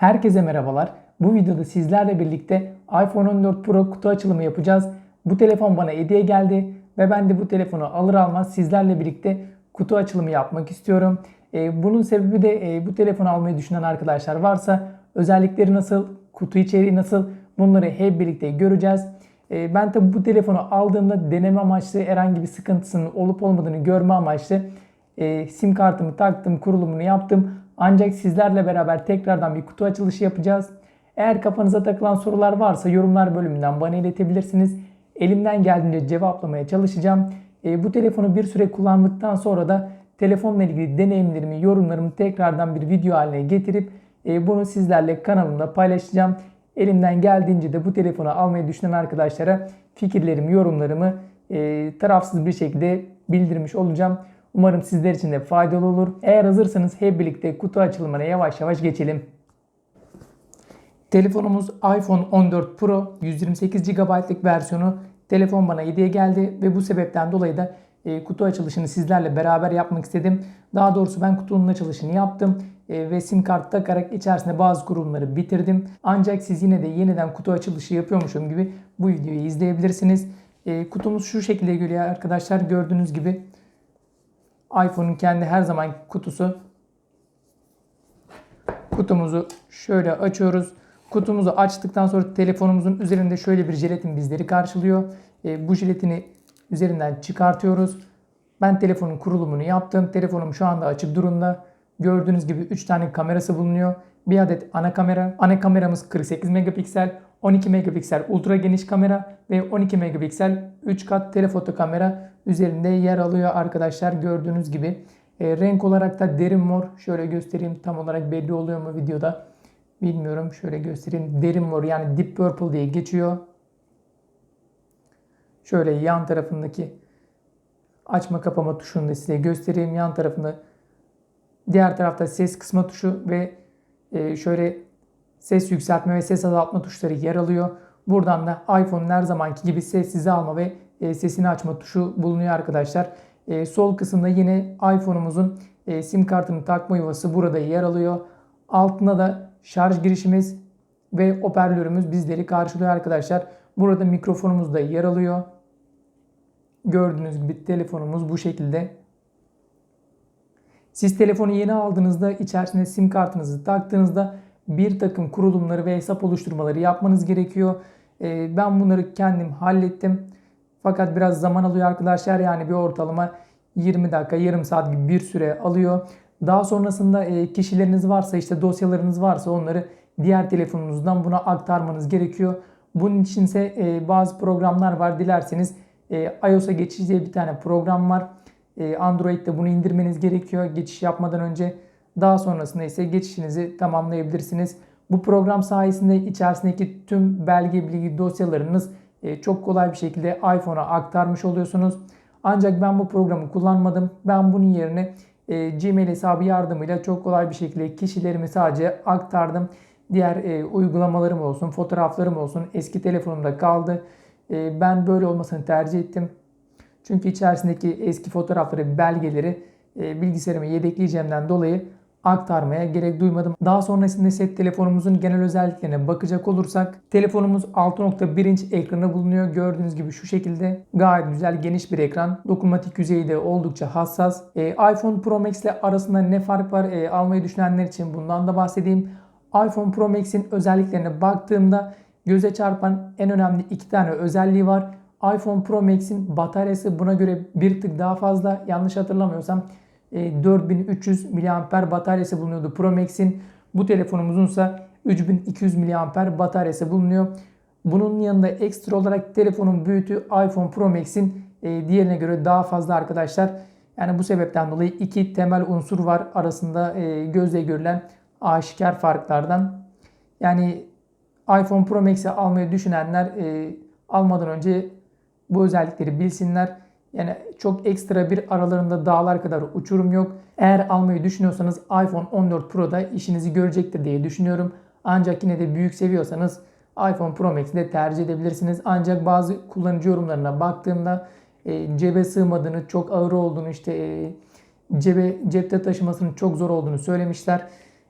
Herkese merhabalar. Bu videoda sizlerle birlikte iPhone 14 Pro kutu açılımı yapacağız. Bu telefon bana hediye geldi ve ben de bu telefonu alır almaz sizlerle birlikte kutu açılımı yapmak istiyorum. Ee, bunun sebebi de e, bu telefonu almayı düşünen arkadaşlar varsa özellikleri nasıl, kutu içeriği nasıl bunları hep birlikte göreceğiz. Ee, ben tabi bu telefonu aldığımda deneme amaçlı herhangi bir sıkıntısının olup olmadığını görme amaçlı e, sim kartımı taktım, kurulumunu yaptım. Ancak sizlerle beraber tekrardan bir kutu açılışı yapacağız. Eğer kafanıza takılan sorular varsa yorumlar bölümünden bana iletebilirsiniz. Elimden geldiğince cevaplamaya çalışacağım. E, bu telefonu bir süre kullandıktan sonra da telefonla ilgili deneyimlerimi, yorumlarımı tekrardan bir video haline getirip e, bunu sizlerle kanalımda paylaşacağım. Elimden geldiğince de bu telefonu almayı düşünen arkadaşlara fikirlerimi, yorumlarımı e, tarafsız bir şekilde bildirmiş olacağım. Umarım sizler için de faydalı olur. Eğer hazırsanız hep birlikte kutu açılımına yavaş yavaş geçelim. Telefonumuz iPhone 14 Pro 128 GB'lık versiyonu. Telefon bana hediye geldi ve bu sebepten dolayı da e, kutu açılışını sizlerle beraber yapmak istedim. Daha doğrusu ben kutunun açılışını yaptım e, ve sim kart takarak içerisinde bazı kurulumları bitirdim. Ancak siz yine de yeniden kutu açılışı yapıyormuşum gibi bu videoyu izleyebilirsiniz. E, kutumuz şu şekilde geliyor arkadaşlar. Gördüğünüz gibi iPhone'un kendi her zaman kutusu. Kutumuzu şöyle açıyoruz. Kutumuzu açtıktan sonra telefonumuzun üzerinde şöyle bir jelatin bizleri karşılıyor. E, bu jelatini üzerinden çıkartıyoruz. Ben telefonun kurulumunu yaptım. Telefonum şu anda açık durumda. Gördüğünüz gibi 3 tane kamerası bulunuyor. Bir adet ana kamera. Ana kameramız 48 megapiksel, 12 megapiksel ultra geniş kamera ve 12 megapiksel 3 kat telefoto kamera üzerinde yer alıyor arkadaşlar gördüğünüz gibi. E, renk olarak da derin mor. Şöyle göstereyim tam olarak belli oluyor mu videoda bilmiyorum. Şöyle göstereyim. Derin mor yani deep purple diye geçiyor. Şöyle yan tarafındaki açma kapama tuşunu da size göstereyim. Yan tarafında diğer tarafta ses kısma tuşu ve e, şöyle ses yükseltme ve ses azaltma tuşları yer alıyor. Buradan da iPhone'un her zamanki gibi sessize alma ve e, sesini açma tuşu bulunuyor arkadaşlar. E, sol kısımda yine iPhone'umuzun e, sim kartını takma yuvası burada yer alıyor. Altında da şarj girişimiz ve hoparlörümüz bizleri karşılıyor arkadaşlar. Burada mikrofonumuz da yer alıyor. Gördüğünüz gibi telefonumuz bu şekilde. Siz telefonu yeni aldığınızda içerisine sim kartınızı taktığınızda bir takım kurulumları ve hesap oluşturmaları yapmanız gerekiyor. Ee, ben bunları kendim hallettim. Fakat biraz zaman alıyor arkadaşlar. Yani bir ortalama 20 dakika, yarım saat gibi bir süre alıyor. Daha sonrasında e, kişileriniz varsa işte dosyalarınız varsa onları diğer telefonunuzdan buna aktarmanız gerekiyor. Bunun için ise e, bazı programlar var. Dilerseniz e, iOS'a geçiş bir tane program var. Android'de bunu indirmeniz gerekiyor geçiş yapmadan önce. Daha sonrasında ise geçişinizi tamamlayabilirsiniz. Bu program sayesinde içerisindeki tüm belge bilgi dosyalarınız çok kolay bir şekilde iPhone'a aktarmış oluyorsunuz. Ancak ben bu programı kullanmadım. Ben bunun yerine Gmail hesabı yardımıyla çok kolay bir şekilde kişilerimi sadece aktardım. Diğer e, uygulamalarım olsun, fotoğraflarım olsun eski telefonumda kaldı. E, ben böyle olmasını tercih ettim. Çünkü içerisindeki eski fotoğrafları, belgeleri e, bilgisayarıma yedekleyeceğimden dolayı aktarmaya gerek duymadım. Daha sonrasında ise telefonumuzun genel özelliklerine bakacak olursak telefonumuz 6.1 inç ekranı bulunuyor. Gördüğünüz gibi şu şekilde gayet güzel geniş bir ekran. Dokunmatik yüzeyi de oldukça hassas. E, iPhone Pro Max ile arasında ne fark var e, almayı düşünenler için bundan da bahsedeyim. iPhone Pro Max'in özelliklerine baktığımda göze çarpan en önemli iki tane özelliği var. iPhone Pro Max'in bataryası buna göre bir tık daha fazla. Yanlış hatırlamıyorsam 4300 e, mAh bataryası bulunuyordu Pro Max'in. Bu telefonumuzun ise 3200 mAh bataryası bulunuyor. Bunun yanında ekstra olarak telefonun büyütü iPhone Pro Max'in e, diğerine göre daha fazla arkadaşlar. Yani bu sebepten dolayı iki temel unsur var arasında e, gözle görülen aşikar farklardan. Yani iPhone Pro Max'i almayı düşünenler almadan önce bu özellikleri bilsinler. Yani çok ekstra bir aralarında dağlar kadar uçurum yok. Eğer almayı düşünüyorsanız iPhone 14 Pro'da işinizi görecektir diye düşünüyorum. Ancak yine de büyük seviyorsanız iPhone Pro Max'i de tercih edebilirsiniz. Ancak bazı kullanıcı yorumlarına baktığımda e, cebe sığmadığını, çok ağır olduğunu, işte e, cebe cepte taşımasının çok zor olduğunu söylemişler.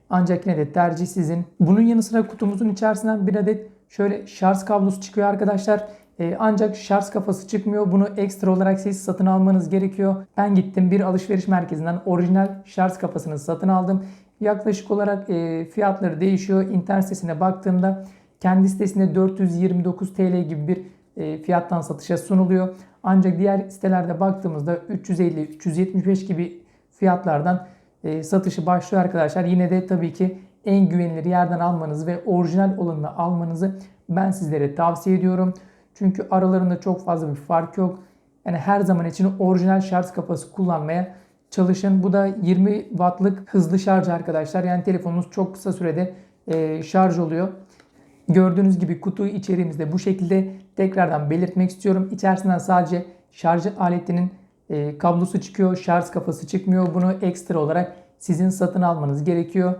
Ancak yine de tercih sizin. Bunun yanı sıra kutumuzun içerisinden bir adet şöyle şarj kablosu çıkıyor arkadaşlar. Ee, ancak şarj kafası çıkmıyor. Bunu ekstra olarak siz satın almanız gerekiyor. Ben gittim bir alışveriş merkezinden orijinal şarj kafasını satın aldım. Yaklaşık olarak e, fiyatları değişiyor. İnternet sitesine baktığımda kendi sitesinde 429 TL gibi bir e, fiyattan satışa sunuluyor. Ancak diğer sitelerde baktığımızda 350-375 gibi fiyatlardan e, satışı başlıyor arkadaşlar. Yine de tabii ki en güvenilir yerden almanızı ve orijinal olanını almanızı ben sizlere tavsiye ediyorum. Çünkü aralarında çok fazla bir fark yok. Yani her zaman için orijinal şarj kafası kullanmaya çalışın. Bu da 20 wattlık hızlı şarj arkadaşlar. Yani telefonunuz çok kısa sürede e, şarj oluyor. Gördüğünüz gibi kutu içeriğimizde bu şekilde tekrardan belirtmek istiyorum. İçerisinden sadece şarj aletinin e, kablosu çıkıyor, şarj kafası çıkmıyor. Bunu ekstra olarak sizin satın almanız gerekiyor.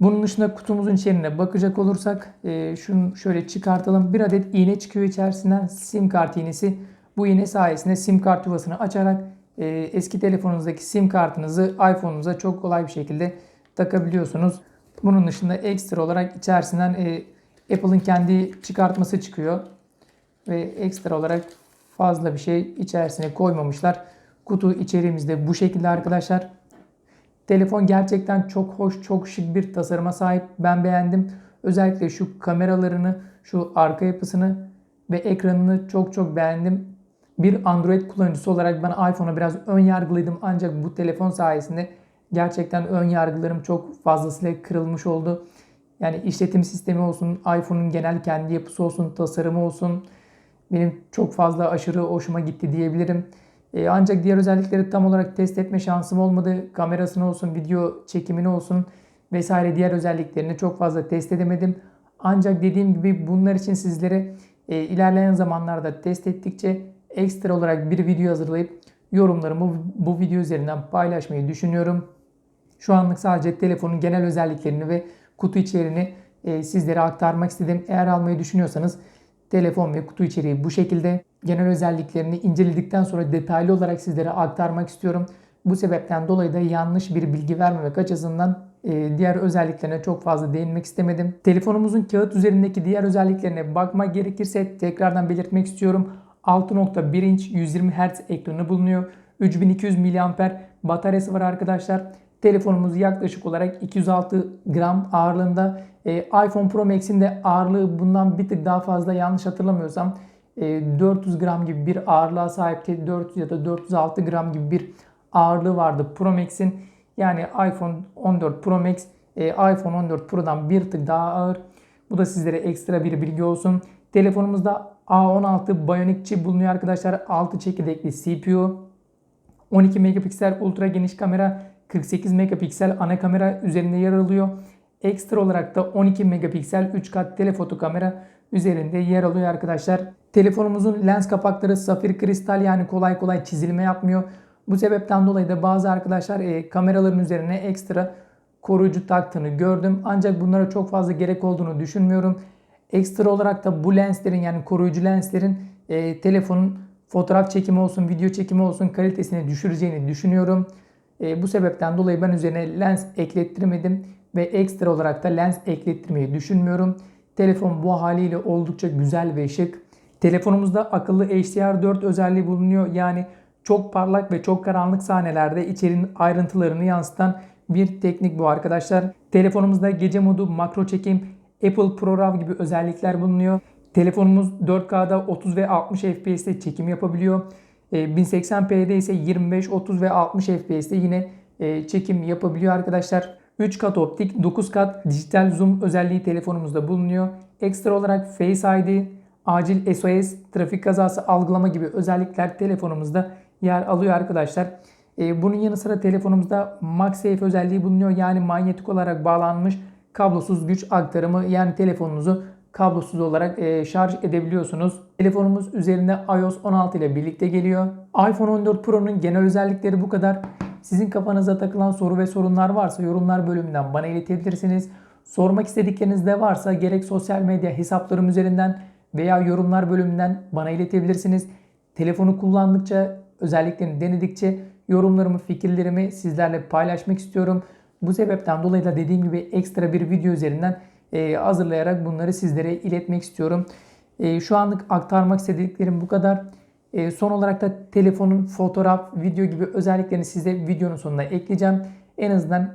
Bunun dışında kutumuzun içeriğine bakacak olursak e, şunu şöyle çıkartalım. Bir adet iğne çıkıyor içerisinden sim kart iğnesi. Bu iğne sayesinde sim kart yuvasını açarak e, eski telefonunuzdaki sim kartınızı iPhone'unuza çok kolay bir şekilde takabiliyorsunuz. Bunun dışında ekstra olarak içerisinden e, Apple'ın kendi çıkartması çıkıyor. Ve ekstra olarak fazla bir şey içerisine koymamışlar. Kutu içeriğimizde bu şekilde arkadaşlar. Telefon gerçekten çok hoş, çok şık bir tasarıma sahip. Ben beğendim. Özellikle şu kameralarını, şu arka yapısını ve ekranını çok çok beğendim. Bir Android kullanıcısı olarak ben iPhone'a biraz ön yargılıydım ancak bu telefon sayesinde gerçekten ön yargılarım çok fazlasıyla kırılmış oldu. Yani işletim sistemi olsun, iPhone'un genel kendi yapısı olsun, tasarımı olsun benim çok fazla aşırı hoşuma gitti diyebilirim. E, ancak diğer özellikleri tam olarak test etme şansım olmadı. Kamerasını olsun, video çekimini olsun vesaire diğer özelliklerini çok fazla test edemedim. Ancak dediğim gibi bunlar için sizlere e, ilerleyen zamanlarda test ettikçe ekstra olarak bir video hazırlayıp yorumlarımı bu video üzerinden paylaşmayı düşünüyorum. Şu anlık sadece telefonun genel özelliklerini ve kutu içeriğini e, sizlere aktarmak istedim. Eğer almayı düşünüyorsanız telefon ve kutu içeriği bu şekilde. Genel özelliklerini inceledikten sonra detaylı olarak sizlere aktarmak istiyorum. Bu sebepten dolayı da yanlış bir bilgi vermemek açısından e, diğer özelliklerine çok fazla değinmek istemedim. Telefonumuzun kağıt üzerindeki diğer özelliklerine bakmak gerekirse tekrardan belirtmek istiyorum. 6.1 inç 120 Hz ekranı bulunuyor. 3200 mAh bataryası var arkadaşlar. Telefonumuz yaklaşık olarak 206 gram ağırlığında. E, iPhone Pro Max'in de ağırlığı bundan bir tık daha fazla yanlış hatırlamıyorsam 400 gram gibi bir ağırlığa sahipti. 400 ya da 406 gram gibi bir ağırlığı vardı Pro Max'in. Yani iPhone 14 Pro Max e, iPhone 14 Pro'dan bir tık daha ağır. Bu da sizlere ekstra bir bilgi olsun. Telefonumuzda A16 Bionic chip bulunuyor arkadaşlar. 6 çekirdekli CPU. 12 megapiksel ultra geniş kamera 48 megapiksel ana kamera üzerinde yer alıyor. Ekstra olarak da 12 megapiksel 3 kat telefoto kamera üzerinde yer alıyor arkadaşlar. Telefonumuzun lens kapakları safir kristal yani kolay kolay çizilme yapmıyor. Bu sebepten dolayı da bazı arkadaşlar e, kameraların üzerine ekstra koruyucu taktığını gördüm. Ancak bunlara çok fazla gerek olduğunu düşünmüyorum. Ekstra olarak da bu lenslerin yani koruyucu lenslerin e, telefonun fotoğraf çekimi olsun, video çekimi olsun kalitesini düşüreceğini düşünüyorum. E, bu sebepten dolayı ben üzerine lens eklettirmedim ve ekstra olarak da lens eklettirmeyi düşünmüyorum. Telefon bu haliyle oldukça güzel ve şık. Telefonumuzda akıllı HDR4 özelliği bulunuyor. Yani çok parlak ve çok karanlık sahnelerde içerinin ayrıntılarını yansıtan bir teknik bu arkadaşlar. Telefonumuzda gece modu, makro çekim, Apple Pro RAW gibi özellikler bulunuyor. Telefonumuz 4K'da 30 ve 60 FPS'te çekim yapabiliyor. 1080p'de ise 25, 30 ve 60 FPS'te yine e, çekim yapabiliyor arkadaşlar. 3 kat optik, 9 kat dijital zoom özelliği telefonumuzda bulunuyor. Ekstra olarak Face ID, acil SOS, trafik kazası algılama gibi özellikler telefonumuzda yer alıyor arkadaşlar. E, bunun yanı sıra telefonumuzda MagSafe özelliği bulunuyor. Yani manyetik olarak bağlanmış kablosuz güç aktarımı yani telefonunuzu kablosuz olarak e, şarj edebiliyorsunuz. Telefonumuz üzerinde iOS 16 ile birlikte geliyor. iPhone 14 Pro'nun genel özellikleri bu kadar. Sizin kafanıza takılan soru ve sorunlar varsa yorumlar bölümünden bana iletebilirsiniz. Sormak istedikleriniz de varsa gerek sosyal medya hesaplarım üzerinden veya yorumlar bölümünden bana iletebilirsiniz. Telefonu kullandıkça, özelliklerini denedikçe yorumlarımı, fikirlerimi sizlerle paylaşmak istiyorum. Bu sebepten dolayı da dediğim gibi ekstra bir video üzerinden e, hazırlayarak bunları sizlere iletmek istiyorum. E, şu anlık aktarmak istediklerim bu kadar. E, son olarak da telefonun fotoğraf, video gibi özelliklerini size videonun sonuna ekleyeceğim. En azından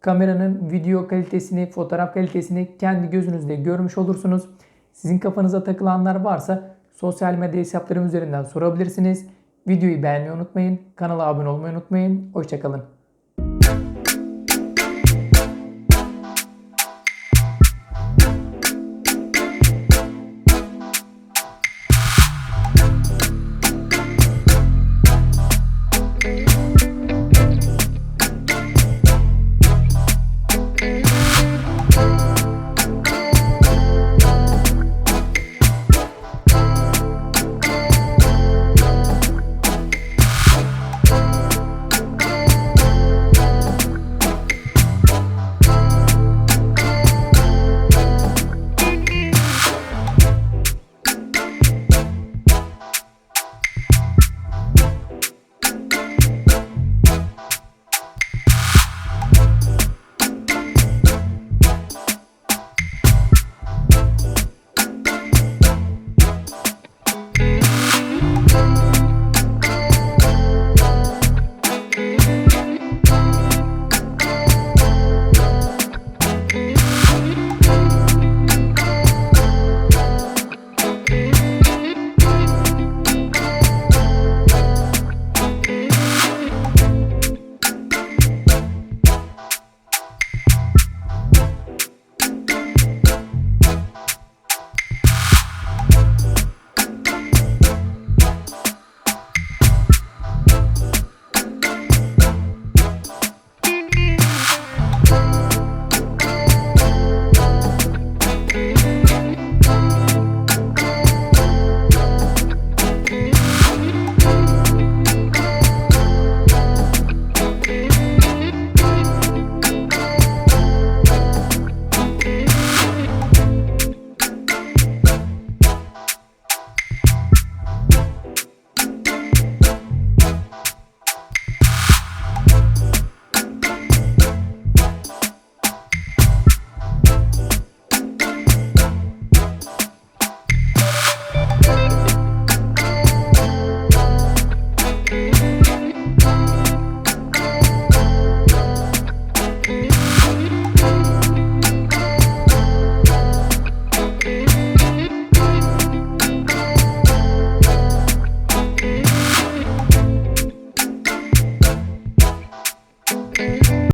kameranın video kalitesini, fotoğraf kalitesini kendi gözünüzle görmüş olursunuz. Sizin kafanıza takılanlar varsa sosyal medya hesaplarım üzerinden sorabilirsiniz. Videoyu beğenmeyi unutmayın. Kanala abone olmayı unutmayın. Hoşçakalın.